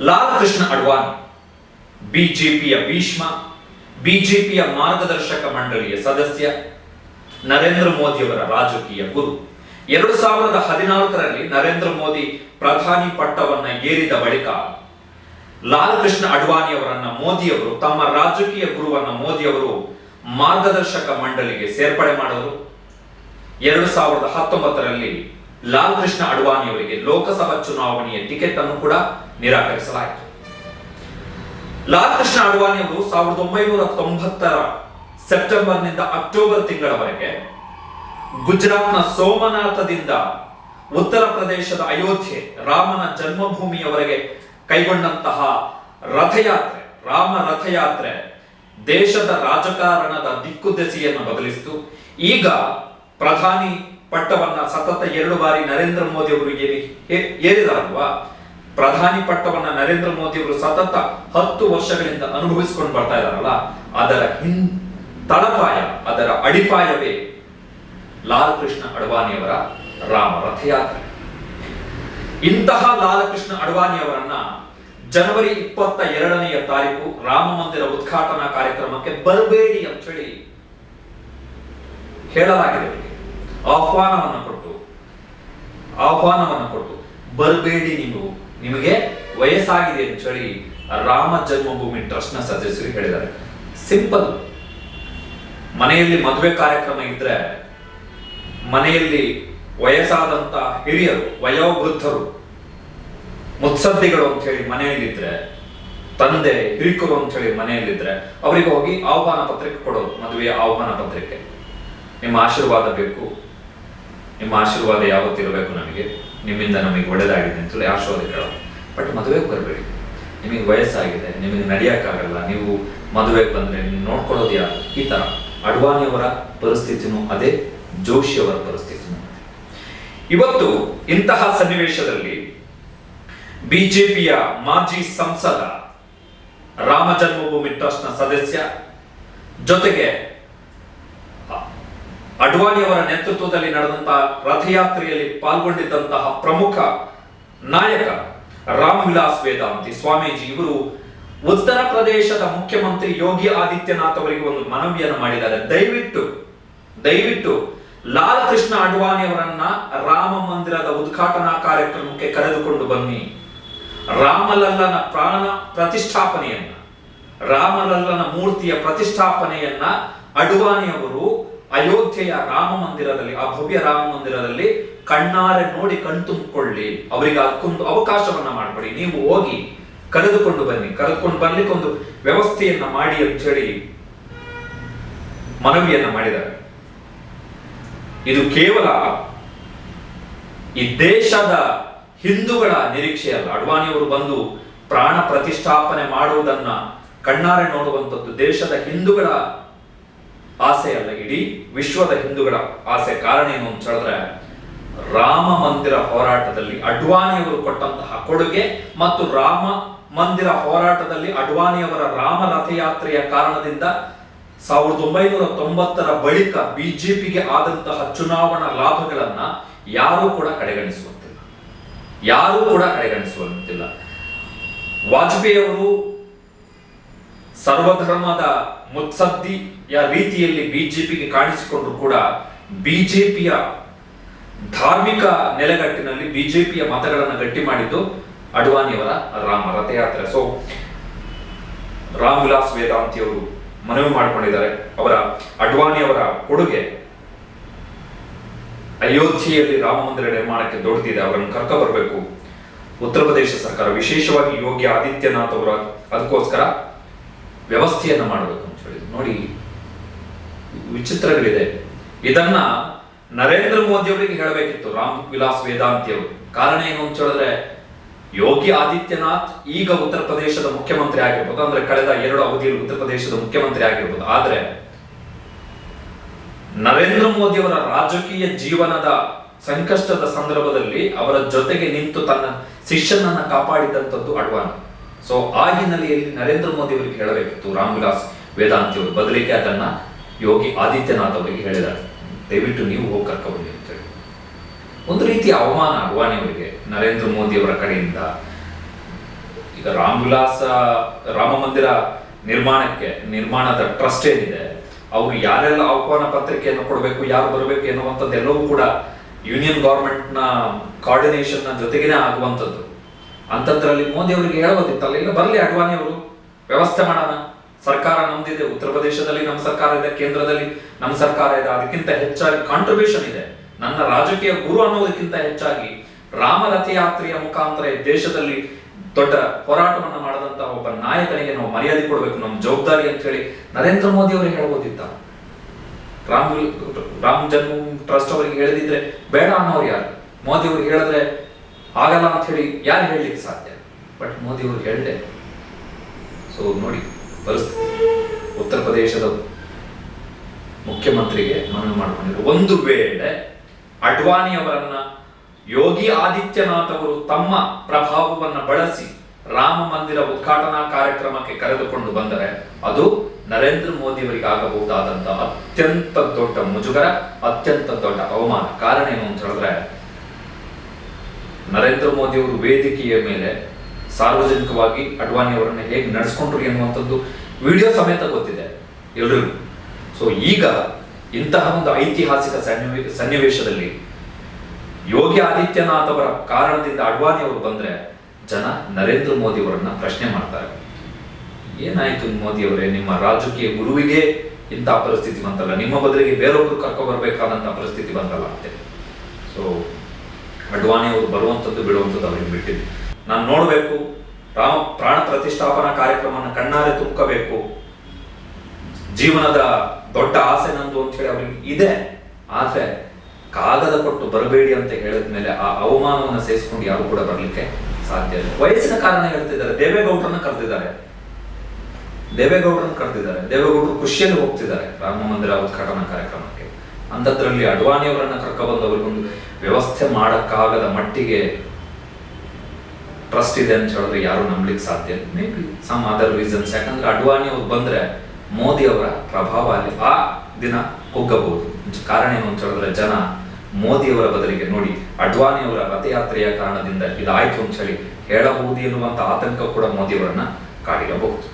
ಲಾಲ್ ಕೃಷ್ಣ ಅಡ್ವಾಣಿ, ಬಿಜೆಪಿಯ ಭೀಷ್ಮ, ಬಿಜೆಪಿಯ ಮಾರ್ಗದರ್ಶಕ ಮಂಡಳಿಯ ಸದಸ್ಯ, ನರೇಂದ್ರ ಮೋದಿಯವರ ರಾಜಕೀಯ ಗುರು. ಎರಡು ಸಾವಿರದ ಹದಿನಾಲ್ಕರಲ್ಲಿ ನರೇಂದ್ರ ಮೋದಿ ಪ್ರಧಾನಿ ಪಟ್ಟವನ್ನ ಏರಿದ ಬಳಿಕ ಲಾಲ್ ಕೃಷ್ಣ ಅಡ್ವಾಣಿಯವರನ್ನ ಮೋದಿಯವರು ತಮ್ಮ ರಾಜಕೀಯ ಗುರುವನ್ನ ಮೋದಿಯವರು ಮಾರ್ಗದರ್ಶಕ ಮಂಡಳಿಗೆ ಸೇರ್ಪಡೆ ಮಾಡಿದರು. ಎರಡು ಸಾವಿರದ ಹತ್ತೊಂಬತ್ತರಲ್ಲಿ ಲಾಲ್ ಕೃಷ್ಣ ಅಡ್ವಾಣಿಯವರಿಗೆ ಲೋಕಸಭಾ ಚುನಾವಣೆಯ ಟಿಕೆಟ್ ಅನ್ನು ಕೂಡ ನಿರಾಕರಿಸಲಾಯಿತು. ಲಾಲ್ ಕೃಷ್ಣ ಅಡ್ವಾಣಿ ಅವರು ಸಾವಿರದ ಒಂಬೈನೂರ ತೊಂಬತ್ತರ ಸೆಪ್ಟೆಂಬರ್ನಿಂದ ಅಕ್ಟೋಬರ್ ತಿಂಗಳವರೆಗೆ ಗುಜರಾತ್ನ ಸೋಮನಾಥದಿಂದ ಉತ್ತರ ಪ್ರದೇಶದ ಅಯೋಧ್ಯೆ ರಾಮನ ಜನ್ಮಭೂಮಿಯವರೆಗೆ ಕೈಗೊಂಡಂತಹ ರಥಯಾತ್ರೆ, ರಾಮ ರಥಯಾತ್ರೆ ದೇಶದ ರಾಜಕಾರಣದ ದಿಕ್ಕುದೆಸೆಯನ್ನು ಬದಲಿಸಿತು. ಈಗ ಪ್ರಧಾನಿ ಪಟ್ಟವನ್ನ ಸತತ ಎರಡು ಬಾರಿ ನರೇಂದ್ರ ಮೋದಿ ಅವರು ಏರಿದಾರಲ್ವಾ ಪ್ರಧಾನಿ ಪಟ್ಟವನ್ನ ನರೇಂದ್ರ ಮೋದಿ ಅವರು ಸತತ ಹತ್ತು ವರ್ಷಗಳಿಂದ ಅನುಭವಿಸಿಕೊಂಡು ಬರ್ತಾ ಇದಾರಲ್ಲ, ಅದರ ಹಿಂ ತಳಪಾಯ, ಅದರ ಅಡಿಪಾಯವೇ ಲಾಲ್ ಕೃಷ್ಣ ಅಡ್ವಾಣಿಯವರ ರಾಮ ರಥಯಾತ್ರೆ ಇಂತಹ ಲಾಲ್ ಕೃಷ್ಣ ಅಡ್ವಾಣಿಯವರನ್ನ ಜನವರಿ ಇಪ್ಪತ್ತ ಎರಡನೆಯ ತಾರೀಕು ರಾಮ ಮಂದಿರ ಉದ್ಘಾಟನಾ ಕಾರ್ಯಕ್ರಮಕ್ಕೆ ಬರಬೇಡಿ ಅಂತ ಹೇಳಿ ಹೇಳಲಾಗಿದೆ. ಆಹ್ವಾನವನ್ನು ಕೊಟ್ಟು ಆಹ್ವಾನವನ್ನು ಕೊಟ್ಟು ಬರಬೇಡಿ ನೀವು. ನಿಮಗೆ ವಯಸ್ಸಾಗಿದೆ ಅಂತ ಹೇಳಿ ರಾಮ ಜನ್ಮಭೂಮಿ ಟ್ರಸ್ಟ್ನ ಸದಸ್ಯರು ಹೇಳಿದ್ದಾರೆ. ಸಿಂಪಲ್. ಮನೆಯಲ್ಲಿ ಮದುವೆ ಕಾರ್ಯಕ್ರಮ ಇದ್ರೆ ಮನೆಯಲ್ಲಿ ವಯಸ್ಸಾದಂತ ಹಿರಿಯರು, ವಯೋವೃದ್ಧರು, ಮುತ್ಸದ್ದಿಗಳು ಅಂತ ಹೇಳಿ ಮನೆಯಲ್ಲಿದ್ರೆ, ತಂದೆ ಹಿರಿಕರು ಅಂತ ಹೇಳಿ ಮನೆಯಲ್ಲಿದ್ರೆ ಅವರಿಗೆ ಹೋಗಿ ಆಹ್ವಾನ ಪತ್ರಿಕೆ ಕೊಡೋದು, ಮದುವೆಯ ಆಹ್ವಾನ ಪತ್ರಿಕೆ. ನಿಮ್ಮ ಆಶೀರ್ವಾದ ಬೇಕು. ನಿಮ್ಮ ಆಶೀರ್ವಾದ ಯಾವತ್ತಿರಬೇಕು ನಮಗೆ, ನಿಮ್ಮಿಂದ ನಮಗೆ ಒಳ್ಳೇದಾಗಿದೆ ಅಂತೇಳಿ ಆಶೀರ್ವಾದ ಕೇಳೋದು ಬಟ್ ಮದುವೆಗೆ ಬರಬೇಡಿ. ನಿಮಗೆ ವಯಸ್ಸಾಗಿದೆ, ನಿಮಗೆ ನಡೆಯಕ್ಕಾಗಲ್ಲ, ನೀವು ಮದುವೆಗೆ ಬಂದ್ರೆ ನೀವು ನೋಡ್ಕೊಳ್ಳೋದು ಯಾರು? ಈ ತರ. ಅಡ್ವಾಣಿಯವರ ಪರಿಸ್ಥಿತಿನೂ ಅದೇ, ಜೋಶಿಯವರ ಪರಿಸ್ಥಿತಿನೂ ಇವತ್ತು ಇಂತಹ ಸನ್ನಿವೇಶದಲ್ಲಿ ಬಿಜೆಪಿಯ ಮಾಜಿ ಸಂಸದ ರಾಮ ಜನ್ಮಭೂಮಿ ಟ್ರಸ್ಟ್ನ ಸದಸ್ಯ ಜೊತೆಗೆ ಅಡ್ವಾಣಿಯವರ ನೇತೃತ್ವದಲ್ಲಿ ನಡೆದಂತಹ ರಥಯಾತ್ರೆಯಲ್ಲಿ ಪಾಲ್ಗೊಂಡಿದ್ದಂತಹ ಪ್ರಮುಖ ನಾಯಕ ರಾಮ್ ವಿಲಾಸ್ ವೇದಾಂತಿ ಸ್ವಾಮೀಜಿ ಇವರು ಉತ್ತರ ಪ್ರದೇಶದ ಮುಖ್ಯಮಂತ್ರಿ ಯೋಗಿ ಆದಿತ್ಯನಾಥ್ ಅವರಿಗೆ ಒಂದು ಮನವಿಯನ್ನು ಮಾಡಿದ್ದಾರೆ. ದಯವಿಟ್ಟು ದಯವಿಟ್ಟು ಲಾಲ್ ಕೃಷ್ಣ ಅಡ್ವಾಣಿ ಅವರನ್ನ ರಾಮ ಮಂದಿರದ ಉದ್ಘಾಟನಾ ಕಾರ್ಯಕ್ರಮಕ್ಕೆ ಕರೆದುಕೊಂಡು ಬನ್ನಿ. ರಾಮಲಲ್ಲನ ಪ್ರಾಣ ಪ್ರತಿಷ್ಠಾಪನೆಯನ್ನ, ರಾಮಲಲ್ಲನ ಮೂರ್ತಿಯ ಪ್ರತಿಷ್ಠಾಪನೆಯನ್ನ ಅಡ್ವಾಣಿಯವರು ಅಯೋಧ್ಯೆಯ ರಾಮ ಮಂದಿರದಲ್ಲಿ ಆ ಭವ್ಯ ರಾಮ ಮಂದಿರದಲ್ಲಿ ಕಣ್ಣಾರೆ ನೋಡಿ ಕಣ್ತುಂಬಿಕೊಳ್ಳಿ ಅವರಿಗೆ ಅದಕ್ಕೊಂದು ಅವಕಾಶವನ್ನ ಮಾಡ್ಕೊಡಿ ನೀವು ಹೋಗಿ ಕರೆದುಕೊಂಡು ಬನ್ನಿ. ಕರೆದುಕೊಂಡು ಬರ್ಲಿಕ್ಕೆ ಒಂದು ವ್ಯವಸ್ಥೆಯನ್ನ ಮಾಡಿ ಅಂತ ಹೇಳಿ ಮನವಿಯನ್ನ ಮಾಡಿದ್ದಾರೆ. ಇದು ಕೇವಲ ಈ ದೇಶದ ಹಿಂದೂಗಳ ನಿರೀಕ್ಷೆಯಲ್ಲ ಅಡ್ವಾಣಿಯವರು ಬಂದು ಪ್ರಾಣ ಪ್ರತಿಷ್ಠಾಪನೆ ಮಾಡುವುದನ್ನ ಕಣ್ಣಾರೆ ನೋಡುವಂಥದ್ದು ದೇಶದ ಹಿಂದೂಗಳ ಆಸೆ ಅಲ್ಲ ಇಡೀ ವಿಶ್ವದ ಹಿಂದೂಗಳ ಆಸೆ. ಕಾರಣ ಏನು ಅಂತ ಹೇಳಿದ್ರೆ, ರಾಮ ಮಂದಿರ ಹೋರಾಟದಲ್ಲಿ ಅಡ್ವಾಣಿಯವರು ಕೊಟ್ಟಂತಹ ಕೊಡುಗೆ ಮತ್ತು ರಾಮ ಮಂದಿರ ಹೋರಾಟದಲ್ಲಿ ಅಡ್ವಾಣಿಯವರ ರಾಮ ರಥಯಾತ್ರೆಯ ಕಾರಣದಿಂದ ಸಾವಿರದ ಒಂಬೈನೂರ ತೊಂಬತ್ತರ ಬಳಿಕ ಬಿಜೆಪಿಗೆ ಆದಂತಹ ಚುನಾವಣಾ ಲಾಭಗಳನ್ನ ಯಾರೂ ಕೂಡ ಕಡೆಗಣಿಸುವಂತಿಲ್ಲ. ಯಾರೂ ಕೂಡ ಕಡೆಗಣಿಸುವಂತಿಲ್ಲ. ವಾಜಪೇಯಿ ಅವರು ಸರ್ವಧರ್ಮದ ಮುತ್ಸದ್ದಿಯ ರೀತಿಯಲ್ಲಿ ಬಿಜೆಪಿಗೆ ಕಾಣಿಸಿಕೊಂಡ್ರು ಕೂಡ ಬಿಜೆಪಿಯ ಧಾರ್ಮಿಕ ನೆಲೆಗಟ್ಟಿನಲ್ಲಿ ಬಿಜೆಪಿಯ ಮತಗಳನ್ನು ಗಟ್ಟಿ ಮಾಡಿದ್ದು ಅಡ್ವಾಣಿಯವರ ರಾಮ ರಥಯಾತ್ರೆ. ಸೊ ರಾಮ್ ವಿಲಾಸ್ ವೇದಾಂತಿಯವರು ಮನವಿ ಮಾಡಿಕೊಂಡಿದ್ದಾರೆ. ಅವರ ಅಡ್ವಾಣಿಯವರ ಕೊಡುಗೆ ಅಯೋಧ್ಯೆಯಲ್ಲಿ ರಾಮ ಮಂದಿರ ನಿರ್ಮಾಣಕ್ಕೆ ದೊಡ್ಡದಿದೆ. ಅವರನ್ನು ಕರ್ಕ ಬರಬೇಕು. ಉತ್ತರ ಪ್ರದೇಶ ಸರ್ಕಾರ ವಿಶೇಷವಾಗಿ ಯೋಗಿ ಆದಿತ್ಯನಾಥ್ ಅವರ ಅದಕ್ಕೋಸ್ಕರ ವ್ಯವಸ್ಥೆಯನ್ನ ಮಾಡಬೇಕು ಅಂತ ಹೇಳಿ ನೋಡಿ, ವಿಚಿತ್ರಗಳಿದೆ. ಇದನ್ನ ನರೇಂದ್ರ ಮೋದಿ ಅವರಿಗೆ ಹೇಳಬೇಕಿತ್ತು. ರಾಮ್ ವಿಲಾಸ್ ವೇದಾಂತಿಯವರು ಕಾರಣ ಏನು ಅಂತ ಹೇಳಿದ್ರೆ, ಯೋಗಿ ಆದಿತ್ಯನಾಥ್ ಈಗ ಉತ್ತರ ಪ್ರದೇಶದ ಮುಖ್ಯಮಂತ್ರಿ ಆಗಿರ್ಬೋದು, ಅಂದ್ರೆ ಕಳೆದ ಎರಡು ಅವಧಿಯಲ್ಲಿ ಉತ್ತರ ಪ್ರದೇಶದ ಮುಖ್ಯಮಂತ್ರಿ ಆಗಿರ್ಬೋದು. ಆದ್ರೆ, ನರೇಂದ್ರ ಮೋದಿ ಅವರ ರಾಜಕೀಯ ಜೀವನದ ಸಂಕಷ್ಟದ ಸಂದರ್ಭದಲ್ಲಿ ಅವರ ಜೊತೆಗೆ ನಿಂತು ತನ್ನ ಶಿಷ್ಯನನ್ನ ಕಾಪಾಡಿದಂಥದ್ದು ಅಡ್ವಾಣಿ. ಸೊ ಆ ಹಿನ್ನೆಲೆಯಲ್ಲಿ ನರೇಂದ್ರ ಮೋದಿ ಅವರಿಗೆ ಹೇಳಬೇಕಿತ್ತು. ರಾಮ್ ವಿಲಾಸ್ ವೇದಾಂತಿ ಅವರು ಅದನ್ನ ಯೋಗಿ ಆದಿತ್ಯನಾಥ್ ಅವರಿಗೆ ಹೇಳಿದ್ದಾರೆ. ದಯವಿಟ್ಟು ನೀವು ಹೋಗಿ ಅಂತ ಅಂತೇಳಿ ಒಂದು ರೀತಿಯ ಅವಮಾನ ಅಡ್ವಾಣಿ ಅವರಿಗೆ ನರೇಂದ್ರ ಮೋದಿ ಅವರ ಕಡೆಯಿಂದ. ಈಗ ರಾಮ್ ವಿಲಾಸ ರಾಮ ಮಂದಿರ ನಿರ್ಮಾಣಕ್ಕೆ, ನಿರ್ಮಾಣದ ಟ್ರಸ್ಟ್ ಏನಿದೆ, ಅವರು ಯಾರೆಲ್ಲ ಆಹ್ವಾನ ಪತ್ರಿಕೆಯನ್ನು ಕೊಡಬೇಕು, ಯಾರು ಬರಬೇಕು ಎನ್ನುವಂಥದ್ದು ಎಲ್ಲವೂ ಕೂಡ ಯೂನಿಯನ್ ಗವರ್ಮೆಂಟ್ನ ಕಾರ್ಡಿನೇಷನ್ನ ಜೊತೆಗೇನೆ ಆಗುವಂಥದ್ದು. ಅಂಥದ್ರಲ್ಲಿ ಮೋದಿ ಅವರಿಗೆ ಹೇಳೋದಿತ್ತಲ್ಲ, ಇಲ್ಲ ಬರಲಿ ಅಡ್ವಾಣಿ ಅವರು, ವ್ಯವಸ್ಥೆ ಮಾಡೋಣ. ಸರ್ಕಾರ ನಮ್ದಿದೆ, ಉತ್ತರ ಪ್ರದೇಶದಲ್ಲಿ ನಮ್ಮ ಸರ್ಕಾರ ಇದೆ, ಕೇಂದ್ರದಲ್ಲಿ ನಮ್ಮ ಸರ್ಕಾರ ಇದೆ, ಅದಕ್ಕಿಂತ ಹೆಚ್ಚಾಗಿ ಕಾಂಟ್ರಿಬ್ಯೂಷನ್ ಇದೆ. ನನ್ನ ರಾಜಕೀಯ ಗುರು ಅನ್ನೋದಕ್ಕಿಂತ ಹೆಚ್ಚಾಗಿ ರಾಮ ರಥಯಾತ್ರೆಯ ಮುಖಾಂತರ ದೇಶದಲ್ಲಿ ದೊಡ್ಡ ಹೋರಾಟವನ್ನು ಮಾಡದಂತ ಒಬ್ಬ ನಾಯಕನಿಗೆ ನಾವು ಮರ್ಯಾದೆ ಕೊಡಬೇಕು, ನಮ್ಮ ಜವಾಬ್ದಾರಿ ಅಂತ ಹೇಳಿ ನರೇಂದ್ರ ಮೋದಿ ಅವರಿಗೆ ಹೇಳ್ಬೋದಿತ್ತ ರಾಮ್ ರಾಮ್ ಜನ್ಮ ಟ್ರಸ್ಟ್ ಅವರಿಗೆ ಹೇಳದಿದ್ರೆ ಬೇಡ ಅನ್ನೋರು ಯಾರು? ಮೋದಿ ಅವ್ರಿಗೆ ಹೇಳಿದ್ರೆ ಆಗಲ್ಲ ಅಂತ ಹೇಳಿ ಯಾರು ಹೇಳಲಿಕ್ಕೆ ಸಾಧ್ಯ? ಬಟ್ ಮೋದಿ ಅವರು ಹೇಳದೆ. ಸೊ ನೋಡಿ ಪರಿಸ್ಥಿತಿ ಉತ್ತರ ಪ್ರದೇಶದ ಮುಖ್ಯಮಂತ್ರಿಗೆ ಮನವಿ ಮಾಡಿಕೊಂಡಿದ್ರು ಒಂದು ವೇಳೆ ಅಡ್ವಾಣಿ ಅವರನ್ನ ಯೋಗಿ ಆದಿತ್ಯನಾಥ್ ಅವರು ತಮ್ಮ ಪ್ರಭಾವವನ್ನು ಬಳಸಿ ರಾಮ ಮಂದಿರ ಉದ್ಘಾಟನಾ ಕಾರ್ಯಕ್ರಮಕ್ಕೆ ಕರೆದುಕೊಂಡು ಬಂದರೆ ಅದು ನರೇಂದ್ರ ಮೋದಿ ಅವರಿಗೆ ಆಗಬಹುದಾದಂತಹ ಅತ್ಯಂತ ದೊಡ್ಡ ಮುಜುಗರ, ಅತ್ಯಂತ ದೊಡ್ಡ ಅವಮಾನ. ಕಾರಣ ಏನು ಅಂತ ಹೇಳಿದ್ರೆ ನರೇಂದ್ರ ಮೋದಿ ಅವರು ವೇದಿಕೆಯ ಮೇಲೆ ಸಾರ್ವಜನಿಕವಾಗಿ ಅಡ್ವಾಣಿ ಅವರನ್ನ ಹೇಗೆ ನಡೆಸ್ಕೊಂಡ್ರು ಎನ್ನುವಂಥದ್ದು ವಿಡಿಯೋ ಸಮೇತ ಗೊತ್ತಿದೆ ಎಲ್ರಿಗೂ. ಸೊ ಈಗ ಇಂತಹ ಒಂದು ಐತಿಹಾಸಿಕ ಸನ್ನಿವೇ, ಸನ್ನಿವೇಶದಲ್ಲಿ ಯೋಗಿ ಆದಿತ್ಯನಾಥ್ ಅವರ ಕಾರಣದಿಂದ ಅಡ್ವಾಣಿ ಅವರು ಬಂದ್ರೆ ಜನ ನರೇಂದ್ರ ಮೋದಿ ಅವರನ್ನ ಪ್ರಶ್ನೆ ಮಾಡ್ತಾರೆ. ಏನಾಯ್ತು ಮೋದಿ ಅವರೇ, ನಿಮ್ಮ ರಾಜಕೀಯ ಗುರುವಿಗೆ ಇಂತಹ ಪರಿಸ್ಥಿತಿ ಬಂತಲ್ಲ, ನಿಮ್ಮ ಬದಲಿಗೆ ಬೇರೊಬ್ಬರು ಕರ್ಕೊ ಬರಬೇಕಾದಂತಹ ಪರಿಸ್ಥಿತಿ ಬಂತಲ್ಲ ಅಂತೆ ಸೊ ಅಡ್ವಾಣಿ ಅವರು ಬರುವಂಥದ್ದು ಬಿಡುವಂಥದ್ದು ಅವರಿಗೆ ಬಿಟ್ಟಿದ್ದು. ನಾನು ನೋಡಬೇಕು, ರಾಮ, ಪ್ರಾಣ ಪ್ರತಿಷ್ಠಾಪನಾ ಕಾರ್ಯಕ್ರಮವನ್ನು ಕಣ್ಣಾರೆ ತುಂಬ್ಕೋಬೇಕು. ಜೀವನದ ದೊಡ್ಡ ಆಸೆ ನಂದು ಅಂತ ಹೇಳಿ ಅವ್ರಿಗೆ ಇದೆ. ಆದ್ರೆ ಕಾಗದ ಕೊಟ್ಟು ಬರಬೇಡಿ ಅಂತ ಹೇಳಿದ ಮೇಲೆ ಆ ಅವಮಾನವನ್ನು ಸೇರಿಸ್ಕೊಂಡು ಯಾರು ಕೂಡ ಬರ್ಲಿಕ್ಕೆ ಸಾಧ್ಯ ಇಲ್ಲ. ವಯಸ್ಸಿನ ಕಾರಣ ಹೇಳ್ತಿದ್ದಾರೆ. ದೇವೇಗೌಡರನ್ನ ಕರೆದಿದ್ದಾರೆ. ದೇವೇಗೌಡರನ್ನ ಕರೆದಿದ್ದಾರೆ. ದೇವೇಗೌಡರು ಖುಷಿಯಲ್ಲಿ ಹೋಗ್ತಿದ್ದಾರೆ. ರಾಮ ಮಂದಿರ ಉದ್ಘಾಟನಾ ಕಾರ್ಯಕ್ರಮಕ್ಕೆ. ಅಂಥದ್ರಲ್ಲಿ ಅಡ್ವಾಣಿ ಅವರನ್ನ ಕರ್ಕೊಬಂದು ಅವ್ರಿಗೊಂದು ವ್ಯವಸ್ಥೆ ಮಾಡಕ್ಕಾಗದ ಮಟ್ಟಿಗೆ ಟ್ರಸ್ಟ್ ಇದೆ ಅಂತ ಹೇಳಿದ್ರೆ ಯಾರು ನಂಬಲಿಕ್ಕೆ ಸಾಧ್ಯ may be some other reasons ಯಾಕಂದ್ರೆ ಅಡ್ವಾಣಿ ಅವ್ರು ಬಂದ್ರೆ ಮೋದಿ ಅವರ ಪ್ರಭಾವ ಅಲ್ಲಿ ಆ ದಿನ ಕುಗ್ಗಬಹುದು. ಕಾರಣ ಏನು ಅಂತ ಹೇಳಿದ್ರೆ ಜನ ಮೋದಿಯವರ ಬದಲಿಗೆ ನೋಡಿ ಅಡ್ವಾಣಿ ಅವರ ರಥಯಾತ್ರೆಯ ಕಾರಣದಿಂದ ಇದಾಯ್ತು ಅಂತ ಹೇಳಿ ಹೇಳಬಹುದು ಎನ್ನುವಂತ ಆತಂಕ ಕೂಡ ಮೋದಿಯವರನ್ನ ಕಾಡಿರಬಹುದು.